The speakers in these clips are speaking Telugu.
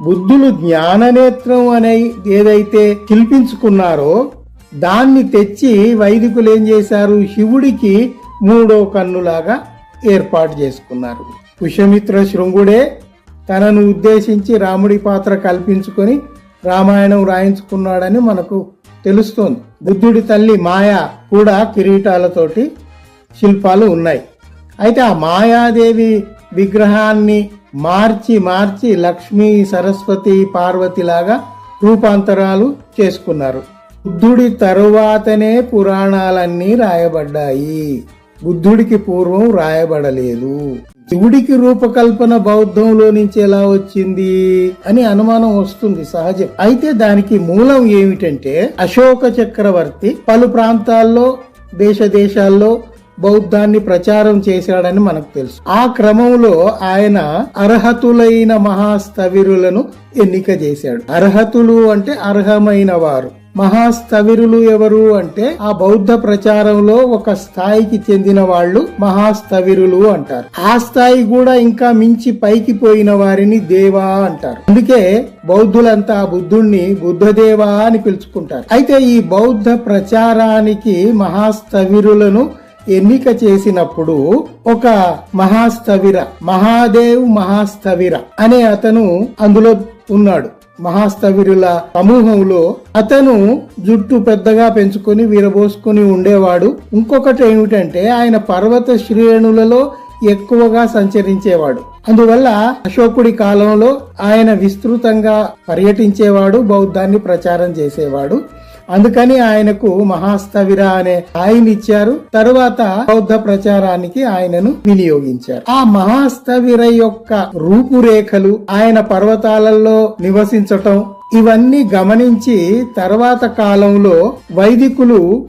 బుద్ధులు జ్ఞాననేత్రం అనే ఏదైతే శిల్పించుకున్నారో దాన్ని తెచ్చి వైదికులు ఏం చేశారు? శివుడికి మూడో కన్నులాగా ఏర్పాటు చేసుకున్నారు. పుష్యమిత్ర శృంగుడే తనను ఉద్దేశించి రాముడి పాత్ర కల్పించుకొని రామాయణం రాయించుకున్నాడని మనకు తెలుస్తోంది. బుద్ధుడి తల్లి మాయ కూడా కిరీటాలతోటి శిల్పాలు ఉన్నాయి. అయితే ఆ మాయాదేవి విగ్రహాన్ని మార్చి మార్చి లక్ష్మీ సరస్వతి పార్వతి లాగా రూపాంతరాలు చేసుకున్నారు. బుద్ధుడి తరువాతనే పురాణాలన్నీ రాయబడ్డాయి. బుద్ధుడికి పూర్వం రాయబడలేదు. శివుడికి రూపకల్పన బౌద్ధంలో నుంచి ఎలా వచ్చింది అని అనుమానం వస్తుంది సహజం. అయితే దానికి మూలం ఏమిటంటే అశోక చక్రవర్తి పలు ప్రాంతాల్లో దేశ దేశాల్లో బౌద్ధాన్ని ప్రచారం చేశాడని మనకు తెలుసు. ఆ క్రమంలో ఆయన అర్హతులైన మహాస్థవిరులను ఎన్నిక చేశాడు. అర్హతులు అంటే అర్హమైన వారు. మహాస్థవిరులు ఎవరు అంటే ఆ బౌద్ధ ప్రచారంలో ఒక స్థాయికి చెందిన వాళ్ళు మహాస్థవిరులు అంటారు. ఆ స్థాయి కూడా ఇంకా మించి పైకి పోయిన వారిని దేవా అంటారు. అందుకే బౌద్ధులంతా ఆ బుద్ధుణ్ణి బుద్ధదేవా అని పిలుచుకుంటారు. అయితే ఈ బౌద్ధ ప్రచారానికి మహాస్థవిరులను ఎన్నిక చేసినప్పుడు ఒక మహాస్థవిర మహాదేవ్ మహాస్థవిర అనే అతను అందులో ఉన్నాడు. మహాస్థవిరుల సమూహంలో అతను జుట్టు పెద్దగా పెంచుకొని వీరబోసుకుని ఉండేవాడు. ఇంకొకటి ఏమిటంటే ఆయన పర్వత శ్రేణులలో ఎక్కువగా సంచరించేవాడు. అందువల్ల అశోకుడి కాలంలో ఆయన విస్తృతంగా పర్యటించేవాడు బౌద్ధాన్ని ప్రచారం చేసేవాడు. అందుకని ఆయనకు మహాస్థవిర అనే ఆయన ఇచ్చారు. తరువాత బౌద్ధ ప్రచారానికి ఆయనను వినియోగించారు. ఆ మహాస్థవిర యొక్క రూపురేఖలు ఆయన పర్వతాలలో నివసించటం ఇవన్నీ గమనించి తర్వాత కాలంలో వైదికులు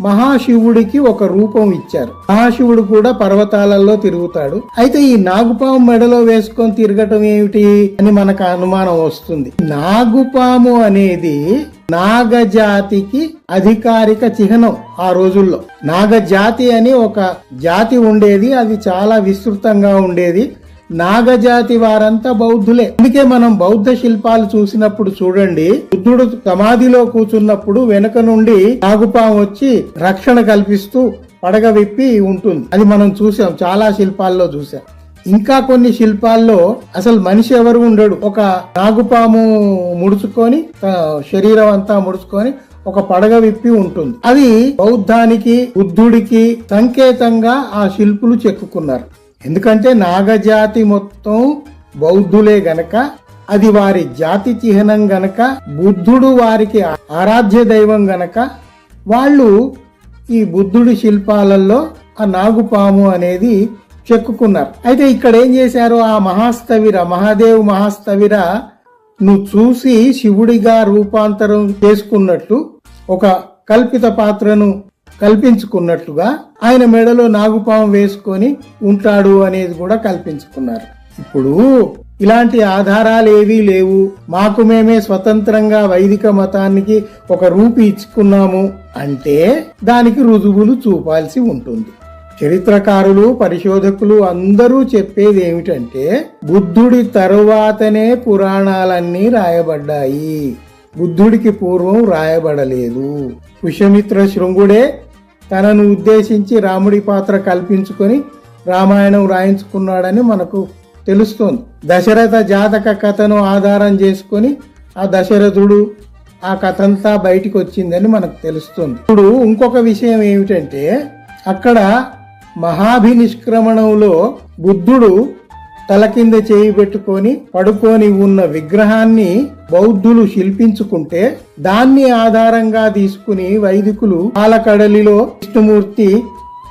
మహాశివుడికి ఒక రూపం ఇచ్చారు. మహాశివుడు కూడా పర్వతాలలో తిరుగుతాడు. అయితే ఈ నాగుపాము మెడలో వేసుకొని తిరగటం ఏమిటి అని మనకు అనుమానం వస్తుంది. నాగుపాము అనేది నాగజాతికి అధికారిక చిహ్నం ఆ రోజుల్లో. నాగజాతి అని ఒక జాతి ఉండేది. అది చాలా విస్తృతంగా ఉండేది. నాగజాతి వారంతా బౌద్ధులే. అందుకే మనం బౌద్ధ శిల్పాలు చూసినప్పుడు చూడండి బుద్ధుడు సమాధిలో కూర్చున్నప్పుడు వెనుక నుండి నాగుపాము వచ్చి రక్షణ కల్పిస్తూ పడగ విప్పి ఉంటుంది. అది మనం చూసాం చాలా శిల్పాల్లో చూసాం. ఇంకా కొన్ని శిల్పాల్లో అసలు మనిషి ఎవరు ఉండడు. ఒక నాగుపాము ముడుచుకొని శరీరం అంతా ముడుచుకొని ఒక పడగ విప్పి ఉంటుంది. అది బౌద్ధానికి బుద్ధుడికి సంకేతంగా ఆ శిల్పులు చెక్కుకున్నారు. ఎందుకంటే నాగజాతి మొత్తం బౌద్ధులే గనక అది వారి జాతి చిహ్నం గనక బుద్ధుడు వారికి ఆరాధ్య దైవం గనక వాళ్ళు ఈ బుద్ధుడి శిల్పాలలో ఆ నాగుపాము అనేది చెక్కుకున్నారు. అయితే ఇక్కడ ఏం చేశారు? ఆ మహాస్తవిర మహాదేవ్ మహాస్తవిర నువ్వు చూసి శివుడిగా రూపాంతరం చేసుకున్నట్టు ఒక కల్పిత పాత్రను కల్పించుకున్నట్టుగా ఆయన మెడలో నాగుపాము వేసుకొని ఉంటాడు అనేది కూడా కల్పించుకున్నారు. ఇప్పుడు ఇలాంటి ఆధారాలు ఏవీ లేవు. మాకు మేమే స్వతంత్రంగా వైదిక మతానికి ఒక రూపు ఇచ్చుకున్నాము అంటే దానికి రుజువులు చూపాల్సి ఉంటుంది. చరిత్రకారులు పరిశోధకులు అందరూ చెప్పేది ఏమిటంటే బుద్ధుడి తరువాతనే పురాణాలన్నీ రాయబడ్డాయి. బుద్ధుడికి పూర్వం రాయబడలేదు. పుష్యమిత్ర శృంగుడే తనను ఉద్దేశించి రాముడి పాత్ర కల్పించుకొని రామాయణం రాయించుకున్నాడని మనకు తెలుస్తోంది. దశరథ జాతక కథను ఆధారం చేసుకొని ఆ దశరథుడు ఆ కథంతా బయటికి వచ్చిందని మనకు తెలుస్తుంది. ఇప్పుడు ఇంకొక విషయం ఏమిటంటే అక్కడ మహాభినిష్క్రమణంలో బుద్ధుడు తల కింద చేయి పెట్టుకొని పడుకొని ఉన్న విగ్రహాన్ని బౌద్ధులు శిల్పించుకుంటే దాన్ని ఆధారంగా తీసుకుని వైదికులు పాలకడలిలో విష్ణుమూర్తి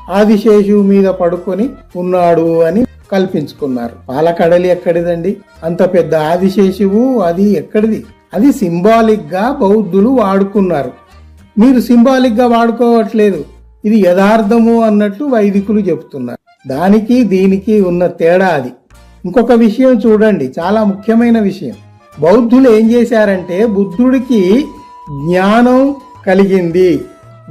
ఆదిశేషువు మీద పడుకొని ఉన్నాడు అని కల్పించుకున్నారు. పాలకడలి ఎక్కడిదండి? అంత పెద్ద ఆదిశేషువు అది ఎక్కడిది? అది సింబాలిక్గా బౌద్ధులు వాడుకున్నారు. మీరు సింబాలిక్గా వాడుకోవట్లేదు. ఇది యథార్థము అన్నట్లు వైదికులు చెబుతున్నారు. దానికి దీనికి ఉన్న తేడా అది. ఇంకొక విషయం చూడండి. చాలా ముఖ్యమైన విషయం. బౌద్ధులు ఏం చేశారంటే బుద్ధుడికి జ్ఞానం కలిగింది.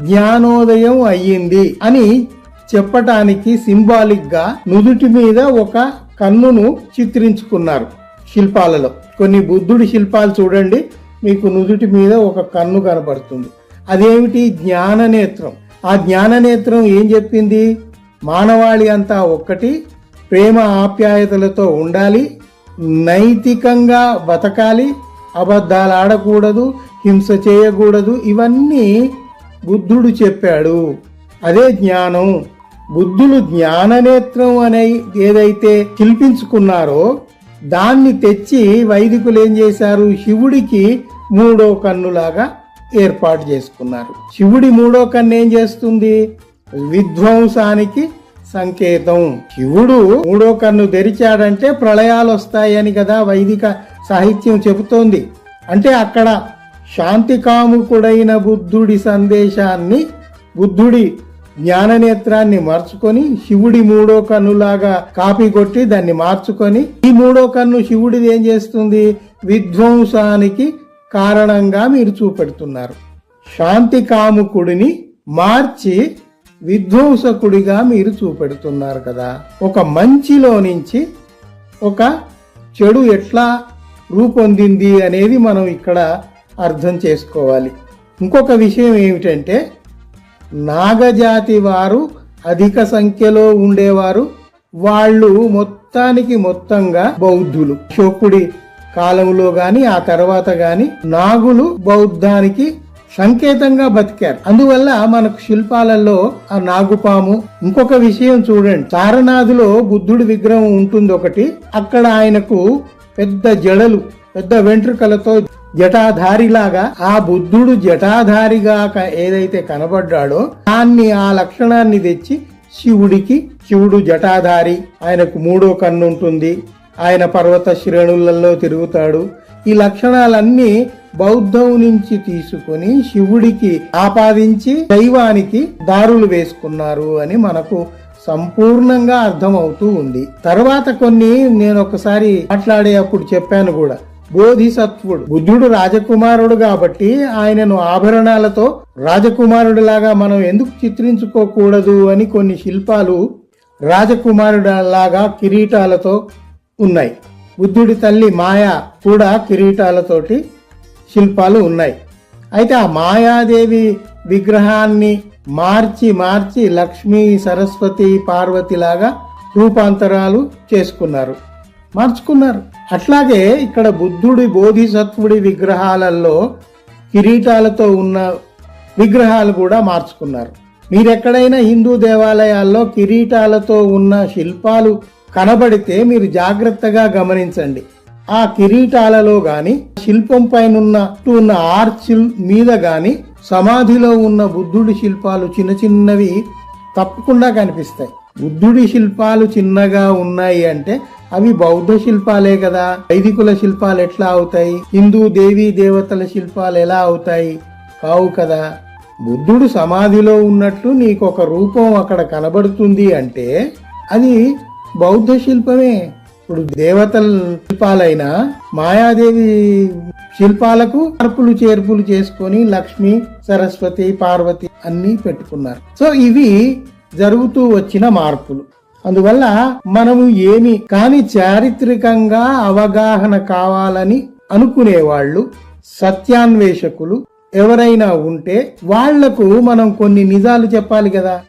జ్ఞానోదయం అయ్యింది అని చెప్పటానికి సింబాలిక్గా నుదుటి మీద ఒక కన్నును చిత్రించుకున్నారు శిల్పాలలో. కొన్ని బుద్ధుడి శిల్పాలు చూడండి. మీకు నుదుటి మీద ఒక కన్ను కనపడుతుంది అదేమిటి? జ్ఞాననేత్రం. ఆ జ్ఞాననేత్రం ఏం చెప్పింది? మానవాళి అంతా ఒక్కటి ప్రేమ ఆప్యాయతలతో ఉండాలి నైతికంగా బతకాలి అబద్ధాలు ఆడకూడదు హింస చేయకూడదు ఇవన్నీ బుద్ధుడు చెప్పాడు. అదే జ్ఞానం. బుద్ధులు జ్ఞాననేత్రం అనే ఏదైతే కల్పించుకున్నారో దాన్ని తెచ్చి వైదికులు ఏం చేశారు? శివుడికి మూడో కన్నులాగా ఏర్పాటు చేసుకున్నారు. శివుడి మూడో కన్ను ఏం చేస్తుంది? విధ్వంసానికి సంకేతం. శివుడు మూడో కన్ను తెరిచాడంటే ప్రళయాలు వస్తాయని కదా వైదిక సాహిత్యం చెబుతోంది. అంటే అక్కడ శాంతి కాముకుడైన బుద్ధుడి సందేశాన్ని బుద్ధుడి జ్ఞాననేత్రాన్ని మార్చుకొని శివుడి మూడో కన్నులాగా కాపీ కొట్టి దాన్ని మార్చుకొని ఈ మూడో కన్ను శివుడిది ఏం చేస్తుంది? విధ్వంసానికి కారణంగా మీరు చూపెడుతున్నారు. శాంతి కాముకుడిని మార్చి విధ్వంసకుడిగా మీరు చూపెడుతున్నారు కదా. ఒక మంచిలో నుంచి ఒక చెడు ఎట్లా రూపొందింది అనేది మనం ఇక్కడ అర్థం చేసుకోవాలి. ఇంకొక విషయం ఏమిటంటే నాగజాతి వారు అధిక సంఖ్యలో ఉండేవారు. వాళ్ళు మొత్తానికి మొత్తంగా బౌద్ధులు. శోకుడి కాలంలో గాని ఆ తర్వాత గాని నాగులు బౌద్ధానికి సంకేతంగా బతికారు. అందువల్ల మనకు శిల్పాలలో ఆ నాగుపాము ఇంకొక విషయం చూడండి. సారనాథులో బుద్ధుడి విగ్రహం ఉంటుంది ఒకటి అక్కడ ఆయనకు పెద్ద జడలు పెద్ద వెంట్రుకలతో జటాధారిలాగా ఆ బుద్ధుడు జటాధారిగా ఏదైతే కనబడ్డాడో దాన్ని ఆ లక్షణాన్ని తెచ్చి శివుడికి శివుడు జటాధారి ఆయనకు మూడో కన్ను ఉంటుంది ఆయన పర్వత శ్రేణులలో తిరుగుతాడు. ఈ లక్షణాలన్నీ బౌద్ధం నుంచి తీసుకొని శివుడికి ఆపాదించి దైవానికి దారులు వేసుకున్నారు అని మనకు సంపూర్ణంగా అర్థమవుతూ ఉంది. తర్వాత కొన్ని నేను ఒకసారి మాట్లాడే అప్పుడు చెప్పాను కూడా. బోధిసత్వుడు బుద్ధుడు రాజకుమారుడు కాబట్టి ఆయనను ఆభరణాలతో రాజకుమారుడిలాగా మనం ఎందుకు చిత్రించుకోకూడదు అని కొన్ని శిల్పాలు రాజకుమారుడిలాగా కిరీటాలతో ఉన్నాయి. బుద్ధుడి తల్లి మాయ కూడా కిరీటాలతోటి శిల్పాలు ఉన్నాయి. అయితే ఆ మాయాదేవి విగ్రహాన్ని మార్చి మార్చి లక్ష్మీ సరస్వతి పార్వతి లాగా రూపాంతరాలు చేసుకున్నారు. మార్చుకున్నారు. అట్లాగే ఇక్కడ బుద్ధుడి బోధిసత్వుడి విగ్రహాలలో కిరీటాలతో ఉన్న విగ్రహాలు కూడా మార్చుకున్నారు. మీరెక్కడైనా హిందూ దేవాలయాల్లో కిరీటాలతో ఉన్న శిల్పాలు కనబడితే మీరు జాగ్రత్తగా గమనించండి. ఆ కిరీటాలలో గాని శిల్పం పైనున్న ఉన్న ఆర్చ్ మీద గాని సమాధిలో ఉన్న బుద్ధుడి శిల్పాలు చిన్న చిన్నవి తప్పకుండా కనిపిస్తాయి. బుద్ధుడి శిల్పాలు చిన్నగా ఉన్నాయి అంటే అవి బౌద్ధ శిల్పాలే కదా. వైదికుల శిల్పాలు ఎట్లా అవుతాయి? హిందూ దేవీ దేవతల శిల్పాలు ఎలా అవుతాయి? కావు కదా. బుద్ధుడు సమాధిలో ఉన్నట్లు నీకు ఒక రూపం అక్కడ కనబడుతుంది అంటే అది బౌద్ధ శిల్పమే. ఇప్పుడు దేవతల శిల్పాలైన మాయాదేవి శిల్పాలకు మార్పులు చేర్పులు చేసుకొని లక్ష్మి సరస్వతి పార్వతి అన్ని పెట్టుకున్నారు. సో ఇవి జరుగుతూ వచ్చిన మార్పులు. అందువల్ల మనము ఏమి కాని చారిత్రకంగా అవగాహన కావాలని అనుకునేవాళ్ళు సత్యాన్వేషకులు ఎవరైనా ఉంటే వాళ్ళకు మనం కొన్ని నిజాలు చెప్పాలి కదా.